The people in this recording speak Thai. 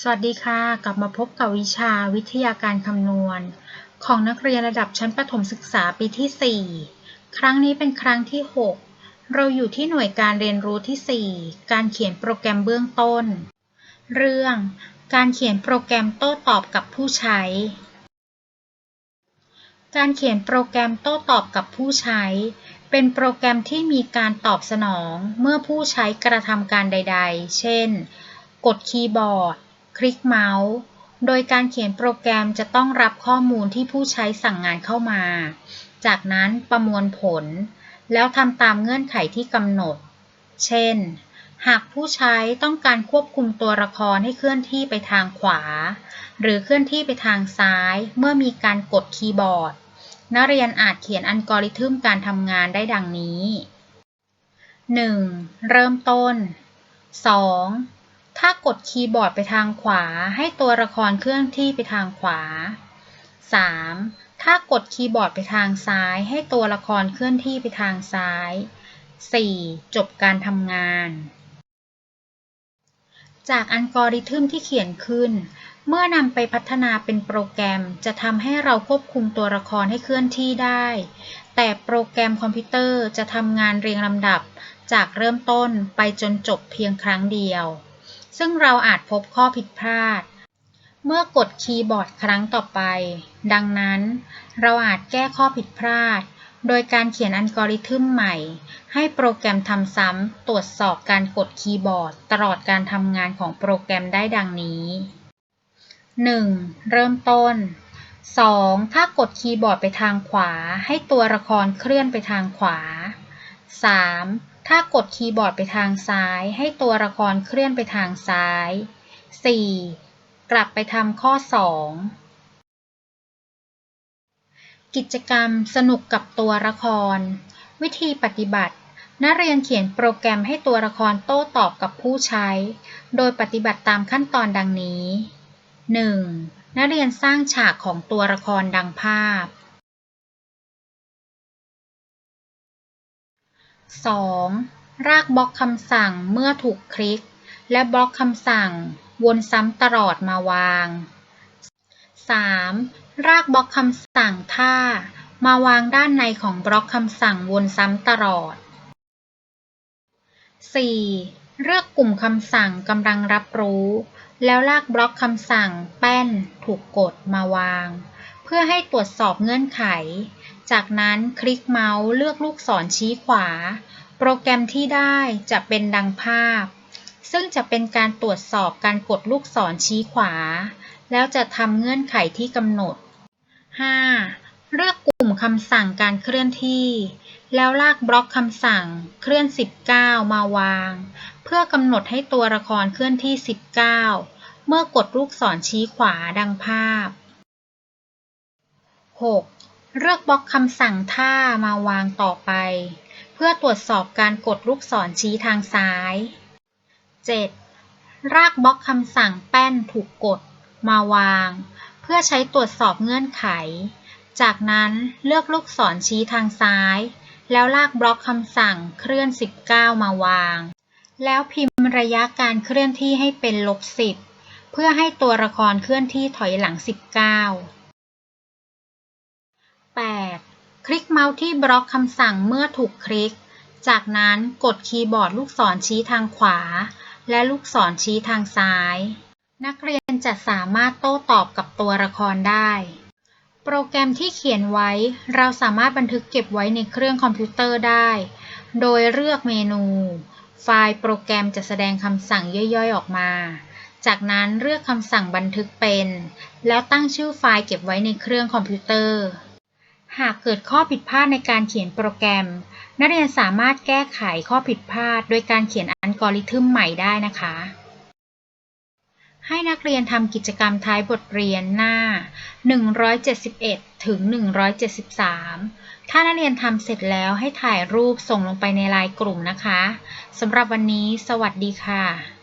สวัสดีค่ะ กลับมาพบกับวิชาวิทยาการคำนวณ ของนักเรียนระดับชั้นประถมศึกษาปีที่ 4 ครั้งนี้เป็นครั้งที่ 6 เราอยู่ที่หน่วยการเรียนรู้ที่ 4 การเขียนโปรแกรมเบื้องต้น เรื่อง การเขียนโปรแกรมโต้ตอบกับผู้ใช้ การเขียนโปรแกรมโต้ตอบกับผู้ใช้ เป็นโปรแกรมที่มีการตอบสนองเมื่อผู้ใช้กระทำการใด ๆ เช่น กดคีย์บอร์ด คลิกเมาส์ โดยการเขียนโปรแกรมจะต้องรับข้อมูลที่ผู้ใช้สั่งงานเข้ามา จากนั้นประมวลผล แล้วทำตามเงื่อนไขที่กำหนด เช่น หากผู้ใช้ต้องการควบคุมตัวละครให้เคลื่อนที่ไปทางขวา หรือเคลื่อนที่ไปทางซ้ายเมื่อมีการกดคีย์บอร์ด นักเรียนอาจเขียนอัลกอริทึมการทำงานได้ดังนี้ 1. เริ่มต้น 2. ถ้ากดคีย์บอร์ดไปทางขวา ให้ตัวละครเคลื่อนที่ไปทางขวา 3. ถ้ากดคีย์บอร์ดไปทางซ้าย ให้ตัวละครเคลื่อนที่ไปทางซ้าย 4. จบการทำงาน จากอัลกอริทึมที่เขียนขึ้น เมื่อนำไปพัฒนาเป็นโปรแกรมจะทำให้เราควบคุมตัวละครให้เคลื่อนที่ได้ แต่โปรแกรมคอมพิวเตอร์จะทำงานเรียงลำดับ จากเริ่มต้นไปจนจบเพียงครั้งเดียว ซึ่งเราอาจพบข้อผิดพลาด เมื่อกดคีย์บอร์ดครั้งต่อไป ดังนั้น เราอาจแก้ข้อผิดพลาด โดยการเขียนอัลกอริทึมใหม่ ให้โปรแกรมทำซ้ำตรวจสอบการกดคีย์บอร์ด ตลอดการทำงานของโปรแกรมได้ดังนี้ 1. เริ่มต้น 2. ถ้ากดคีย์บอร์ดไปทางขวา ให้ตัวละครเคลื่อนไปทางขวา 3. ถ้ากดคีย์บอร์ดไปทางซ้าย ให้ตัวละครเคลื่อนไปทางซ้าย 4. กลับไปทำข้อ 2 กิจกรรมสนุกกับตัวละคร วิธีปฏิบัติ นักเรียนเขียนโปรแกรมให้ตัวละครโต้ตอบกับผู้ใช้ โดยปฏิบัติตามขั้นตอนดังนี้ 1. นักเรียนสร้างฉากของตัวละครดังภาพ 2. รากบล็อกคำสั่งเมื่อถูกคลิก และบล็อกคำสั่งวนซ้ำตลอดมาวาง 3. รากบล็อกคำสั่งท่ามาวางด้านในของบล็อกคำสั่งวนซ้ำตลอด 4. เลือกกลุ่มคำสั่งกำลังรับรู้ แล้วลากบล็อกคำสั่งแป้นถูกกดมาวาง เพื่อให้ตรวจสอบเงื่อนไข จากนั้นคลิกเมาส์เลือกลูกศรชี้ขวา โปรแกรมที่ได้จะเป็นดังภาพ ซึ่งจะเป็นการตรวจสอบการกดลูกศรชี้ขวา แล้วจะทำเงื่อนไขที่กำหนด 5. เลือกกลุ่มคำสั่งการเคลื่อนที่ แล้วลากบล็อกคำสั่งเคลื่อน 19 มาวาง เพื่อกำหนดให้ตัวละครเคลื่อนที่ 19 เมื่อกดลูกศรชี้ขวาดังภาพ 6. เลือกบล็อกคำสั่งท่ามาวางต่อไป เพื่อตรวจสอบการกดลูกศรชี้ทางซ้าย 7. รากบล็อกคำสั่งแป้นถูกกดมาวาง เพื่อใช้ตรวจสอบเงื่อนไข จากนั้นเลือกลูกศรชี้ทางซ้าย แล้วลากบล็อกคำสั่งเคลื่อน 19 มาวาง แล้วพิมพ์ระยะการเคลื่อนที่ให้เป็นลบ 10 เพื่อให้ตัวละครเคลื่อนที่ถอยหลัง 19 8. คลิกเมาส์ที่บล็อกคำสั่งเมื่อถูกคลิก จากนั้นกดคีย์บอร์ดลูกศรชี้ทางขวา และลูกศรชี้ทางซ้าย นักเรียนจะสามารถโต้ตอบกับตัวละครได้ โปรแกรมที่เขียนไว้ เราสามารถบันทึกเก็บไว้ในเครื่องคอมพิวเตอร์ได้ โดยเลือกเมนู ไฟล์โปรแกรมจะแสดงคำสั่งย่อยๆออกมาจากนั้นเลือกคำสั่งบันทึกเป็น แล้วตั้งชื่อไฟล์เก็บไว้ในเครื่องคอมพิวเตอร์ หากเกิดข้อผิดพลาดในการเขียนโปรแกรม นักเรียนสามารถแก้ไขข้อผิดพลาด โดยการเขียนอัลกอริทึมใหม่ได้นะคะ ให้นักเรียนทำกิจกรรมท้ายบทเรียนหน้า 171 ถึง 173 ถ้านักเรียนทำเสร็จแล้วให้ถ่ายรูปส่งลงไปในไลน์กลุ่มนะคะสำหรับวันนี้ สวัสดีค่ะ